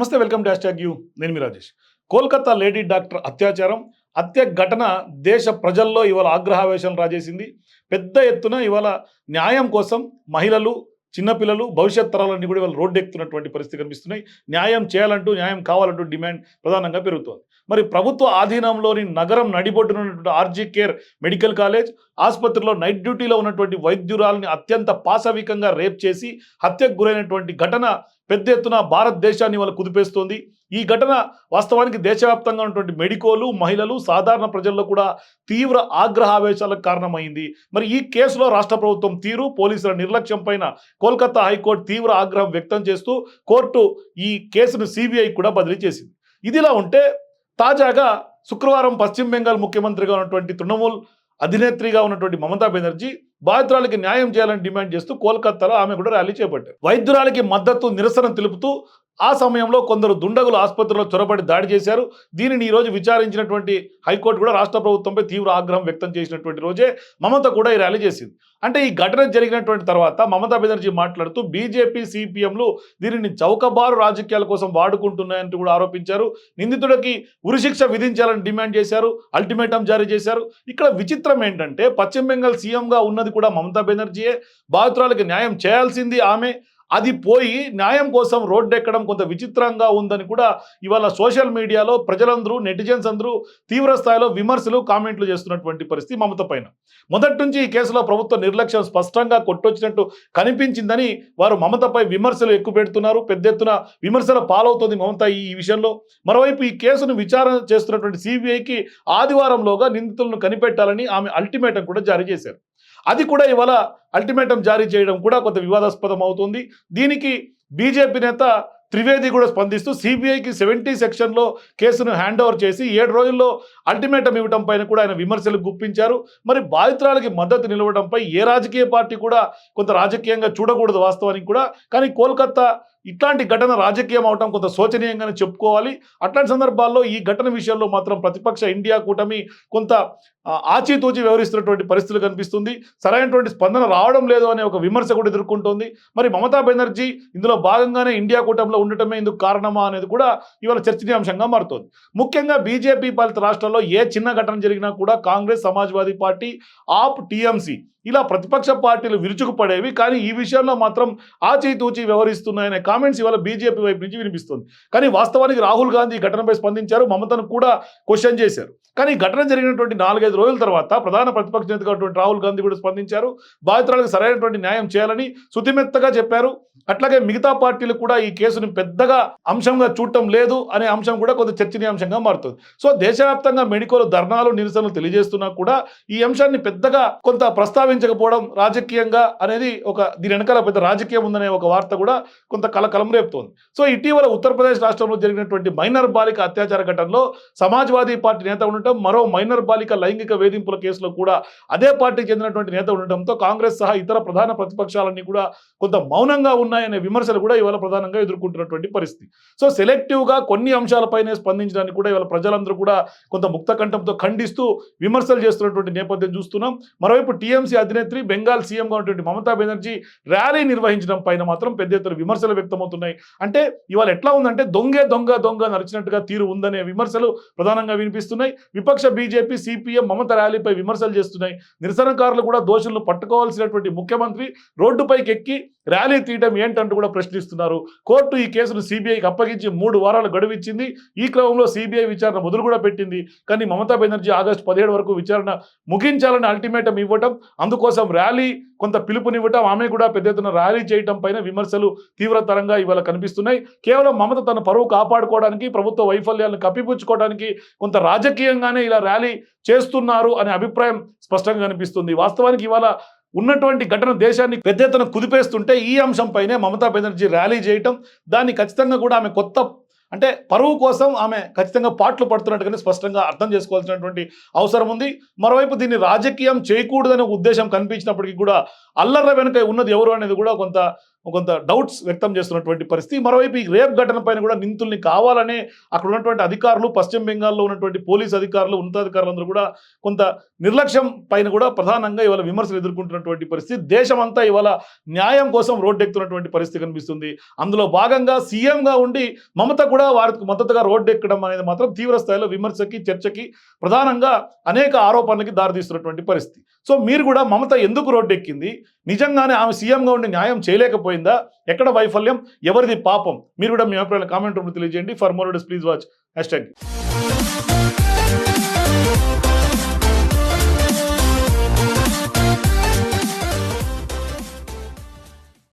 నమస్తే welcome dash tag you. నేను మీ రాజేష్. కోల్కతా లేడీ డాక్టర్ అత్యాచారం హత్య ఘటన దేశ ప్రజల్లో ఇవాళ ఆగ్రహావేశం రాజేసింది. పెద్ద ఎత్తున ఇవాళ న్యాయం కోసం మహిళలు చిన్నపిల్లలు భవిష్యత్ తరాలన్నీ కూడా ఇవాళ రోడ్డెక్కుతున్నటువంటి పరిస్థితి కనిపిస్తున్నాయి. న్యాయం చేయాలంటూ న్యాయం కావాలంటూ డిమాండ్ ప్రధానంగా పెరుగుతోంది. మరి ప్రభుత్వ ఆధీనంలోని నగరం నడిబొడ్డున ఉన్నటువంటి R G Kar medical college ఆసుపత్రిలో నైట్ డ్యూటీలో ఉన్నటువంటి వైద్యురాలని అత్యంత పాశవికంగా రేప్ చేసి హత్యకు గురైనటువంటి ఘటన పెద్ద ఎత్తున భారతదేశాన్ని వాళ్ళు కుదిపేస్తోంది. ఈ ఘటన వాస్తవానికి దేశవ్యాప్తంగా ఉన్నటువంటి మెడికోలు మహిళలు సాధారణ ప్రజల్లో కూడా తీవ్ర ఆగ్రహావేశాలకు కారణమైంది. మరి ఈ కేసులో రాష్ట్ర ప్రభుత్వం తీరు పోలీసుల నిర్లక్ష్యం పైన కోల్కతా హైకోర్టు తీవ్ర ఆగ్రహం వ్యక్తం చేస్తూ కోర్టు ఈ కేసును సిబిఐ కూడా బదిలీ చేసింది. ఇదిలా ఉంటే తాజాగా శుక్రవారం పశ్చిమ బెంగాల్ ముఖ్యమంత్రిగా ఉన్నటువంటి తృణమూల్ అధినేత్రిగా ఉన్నటువంటి మమతా బెనర్జీ బాధితురాలకి న్యాయం చేయాలని డిమాండ్ చేస్తూ కోల్కతాలో ఆమె కూడా ర్యాలీ చేపట్టారు. వైద్యురాలకి మద్దతు నిరసన తెలుపుతూ ఆ సమయంలో కొందరు దుండగులు ఆసుపత్రిలో చొరబడి దాడి చేశారు. దీనిని ఈ రోజు విచారించినటువంటి హైకోర్టు కూడా రాష్ట్ర ప్రభుత్వంపై తీవ్ర ఆగ్రహం వ్యక్తం చేసినటువంటి రోజే మమత కూడా ఈ ర్యాలీ చేసింది. అంటే ఈ ఘటన జరిగినటువంటి తర్వాత మమతా బెనర్జీ మాట్లాడుతూ బీజేపీ సిపిఎంలు దీనిని చౌకబారు రాజకీయాల కోసం వాడుకుంటున్నాయంటూ కూడా ఆరోపించారు. నిందితుడికి ఉరిశిక్ష విధించాలని డిమాండ్ చేశారు. అల్టిమేటం జారీ చేశారు. ఇక్కడ విచిత్రం ఏంటంటే పశ్చిమ బెంగాల్ సీఎంగా ఉన్నది కూడా మమతా బెనర్జీయే. బాధితురాలకి న్యాయం చేయాల్సింది ఆమె. అది పోయి న్యాయం కోసం రోడ్డెక్కడం కొంత విచిత్రంగా ఉందని కూడా ఇవాళ సోషల్ మీడియాలో ప్రజలందరూ నెటిజన్స్ అందరూ తీవ్ర స్థాయిలో విమర్శలు కామెంట్లు చేస్తున్నటువంటి పరిస్థితి మమత పైన. మొదటి నుంచి ఈ కేసులో ప్రభుత్వ నిర్లక్ష్యం స్పష్టంగా కొట్టొచ్చినట్టు కనిపించిందని వారు మమతపై విమర్శలు ఎక్కువ పెడుతున్నారు. పెద్ద ఎత్తున విమర్శల పాలవుతోంది మమత ఈ ఈ విషయంలో. మరోవైపు ఈ కేసును విచారణ చేస్తున్నటువంటి సిబిఐకి ఆదివారంలోగా నిందితులను కనిపెట్టాలని ఆమె అల్టిమేటం కూడా జారీ చేశారు. అది కూడా ఇవాళ అల్టిమేటం జారీ చేయడం కూడా కొంత వివాదాస్పదం అవుతుంది. దీనికి బీజేపీ నేత త్రివేది కూడా స్పందిస్తూ సిబిఐకి సెవెంటీ సెక్షన్లో కేసును హ్యాండ్ ఓవర్ చేసి ఏడు రోజుల్లో అల్టిమేటం ఇవ్వడం పైన కూడా ఆయన విమర్శలు గుప్పించారు. మరి బాధితురాలకి మద్దతు నిలవడంపై ఏ రాజకీయ పార్టీ కూడా కొంత రాజకీయంగా చూడకూడదు వాస్తవానికి కూడా. కానీ కోల్కత్తా ఇట్లాంటి ఘటన రాజకీయం అవటం కొంత శోచనీయంగానే చెప్పుకోవాలి. అట్లాంటి సందర్భాల్లో ఈ ఘటన విషయంలో మాత్రం ప్రతిపక్ష ఇండియా కూటమి కొంత ఆచితూచి వ్యవహరిస్తున్నటువంటి పరిస్థితులు కనిపిస్తుంది. సరైనటువంటి స్పందన రావడం లేదు అనే ఒక విమర్శ కూడా ఎదుర్కొంటోంది. మరి మమతా బెనర్జీ ఇందులో భాగంగానే ఇండియా కూటమిలో ఉండటమే ఇందుకు కారణమా అనేది కూడా ఇవాళ చర్చనీయాంశంగా మారుతోంది. ముఖ్యంగా బీజేపీ పాలిత రాష్ట్రాల్లో ఏ చిన్న ఘటన జరిగినా కూడా కాంగ్రెస్ సమాజ్వాదీ పార్టీ ఆప్ టీఎంసీ ఇలా ప్రతిపక్ష పార్టీలు విరుచుకుపడేవి. కానీ ఈ విషయంలో మాత్రం ఆచితూచి వ్యవహరిస్తున్నాయనే కామెంట్స్ ఇవాళ బీజేపీ వైపు నుంచి వినిపిస్తుంది. కానీ వాస్తవానికి రాహుల్ గాంధీ ఈ ఘటనపై స్పందించారు మమతను కూడా క్వశ్చన్ చేశారు. కానీ ఘటన జరిగినటువంటి నాలుగైదు రోజుల తర్వాత ప్రధాన ప్రతిపక్ష నేతగా రాహుల్ గాంధీ కూడా స్పందించారు. బాధితురాలకు సరైనటువంటి న్యాయం చేయాలని శుతిమెత్తగా చెప్పారు. అట్లాగే మిగతా పార్టీలు కూడా ఈ కేసుని పెద్దగా అంశంగా చూడటం లేదు అనే అంశం కూడా కొంత చర్చనీయాంశంగా మారుతుంది. సో దేశవ్యాప్తంగా మెడికోలు ధర్నాలు నిరసనలు తెలియజేస్తున్నా కూడా ఈ అంశాన్ని పెద్దగా కొంత ప్రస్తావించకపోవడం రాజకీయంగా అనేది ఒక దీని వెనకాల పెద్ద రాజకీయం ఉందనే ఒక వార్త కూడా కొంత కలకలం రేపుతోంది. సో ఇటీవల ఉత్తరప్రదేశ్ రాష్ట్రంలో జరిగినటువంటి మైనర్ బాలిక అత్యాచార ఘటనలో సమాజ్వాదీ పార్టీ నేత ఉండటం మరో మైనర్ బాలిక లైంగిక వేధింపుల కేసులో కూడా అదే పార్టీకి చెందినటువంటి నేత ఉండటంతో కాంగ్రెస్ సహా ఇతర ప్రధాన ప్రతిపక్షాలన్నీ కూడా కొంత మౌనంగా ఉన్నాయనే విమర్శలు కూడా ఇవాళ ప్రధానంగా ఎదుర్కొంటున్నటువంటి పరిస్థితి. సో సెలెక్టివ్గా కొన్ని అంశాలపైనే స్పందించడానికి కూడా ఇవాళ ప్రజలందరూ కూడా కొంత ముక్త కంఠంతో ఖండిస్తూ విమర్శలు చేస్తున్నటువంటి నేపథ్యం చూస్తున్నాం. మరోవైపు టీఎంసీ అధినేత్రి బెంగాల్ సీఎంగా ఉన్నటువంటి మమతా బెనర్జీ ర్యాలీ నిర్వహించడం పైన మాత్రం పెద్ద ఎత్తున విమర్శలు వ్యక్తమవుతున్నాయి అంటే ఇవాళ ఎట్లా ఉందంటే దొంగే దొంగ దొంగ నడిచినట్టుగా తీరు ఉందనే విమర్శలు ప్రధానంగా వినిపిస్తున్నాయి. విపక్ష బీజేపీ సిపిఎం మమత ర్యాలీపై విమర్శలు చేస్తున్నాయి. నిరసనకారులు కూడా దోషులను పట్టుకోవాల్సినటువంటి ముఖ్యమంత్రి రోడ్డుపైకి ఎక్కి ర్యాలీ తీయడం ఏంటంటూ కూడా ప్రశ్నిస్తున్నారు. కోర్టు ఈ కేసును సిబిఐకి అప్పగించి మూడు వారాలు గడువిచ్చింది. ఈ క్రమంలో సిబిఐ విచారణ మొదలు కూడా పెట్టింది. కానీ మమతా బెనర్జీ ఆగస్టు పదిహేడు వరకు విచారణ ముగించాలని అల్టిమేటం ఇవ్వటం అందుకోసం ర్యాలీ కొంత పిలుపునివ్వటం ఆమె కూడా పెద్ద ఎత్తున ర్యాలీ చేయటం పైన విమర్శలు తీవ్రతరంగా ఇవాళ కనిపిస్తున్నాయి. కేవలం మమత తన పరువు కాపాడుకోవడానికి ప్రభుత్వ వైఫల్యాలను కప్పిపుచ్చుకోవడానికి కొంత రాజకీయంగానే ఇలా ర్యాలీ చేస్తున్నారు అనే అభిప్రాయం స్పష్టంగా కనిపిస్తుంది. వాస్తవానికి ఇవాళ ఉన్నటువంటి ఘటన దేశాన్ని పెద్ద ఎత్తున కుదిపేస్తుంటే ఈ అంశంపైనే మమతా బెనర్జీ ర్యాలీ చేయటం దాన్ని ఖచ్చితంగా కూడా ఆమె కొత్త అంటే పరువు కోసం ఆమె ఖచ్చితంగా పాటలు పడుతున్నట్టుగానే స్పష్టంగా అర్థం చేసుకోవాల్సినటువంటి అవసరం ఉంది. మరోవైపు దీన్ని రాజకీయం చేయకూడదనే ఉద్దేశం కనిపించినప్పటికీ కూడా అల్లర్ల వెనుక ఉన్నది ఎవరు అనేది కూడా కొంత కొంత డౌట్స్ వ్యక్తం చేస్తున్నటువంటి పరిస్థితి. మరోవైపు ఈ రేప్ ఘటన పైన కూడా నిందితుల్ని కావాలనే అక్కడ ఉన్నటువంటి అధికారులు పశ్చిమ బెంగాల్లో ఉన్నటువంటి పోలీస్ అధికారులు ఉన్నతాధికారులందరూ కూడా కొంత నిర్లక్ష్యం పైన కూడా ప్రధానంగా ఇవాళ విమర్శలు ఎదుర్కొంటున్నటువంటి పరిస్థితి. దేశమంతా ఇవాళ న్యాయం కోసం రోడ్డెక్కుతున్నటువంటి పరిస్థితి కనిపిస్తుంది. అందులో భాగంగా సీఎంగా ఉండి మమత కూడా వారికి మద్దతుగా రోడ్డెక్కడం అనేది మాత్రం తీవ్ర స్థాయిలో విమర్శకి చర్చకి ప్రధానంగా అనేక ఆరోపణలకి దారితీస్తున్నటువంటి పరిస్థితి. సో మీరు కూడా మమత ఎందుకు రోడ్డెక్కింది? నిజంగానే ఆమె సీఎంగా ఉండి న్యాయం చేయలేకపోయింది. ఎక్కడ వైఫల్యం? ఎవరిది పాపం? మీరు కూడా మీ అభిప్రాయాలు కామెంట్ రూపంలో తెలియజేయండి. ఫర్ మోర్ డస్ ప్లీజ్ వాచ్ హ్యాష్ ట్యాగ్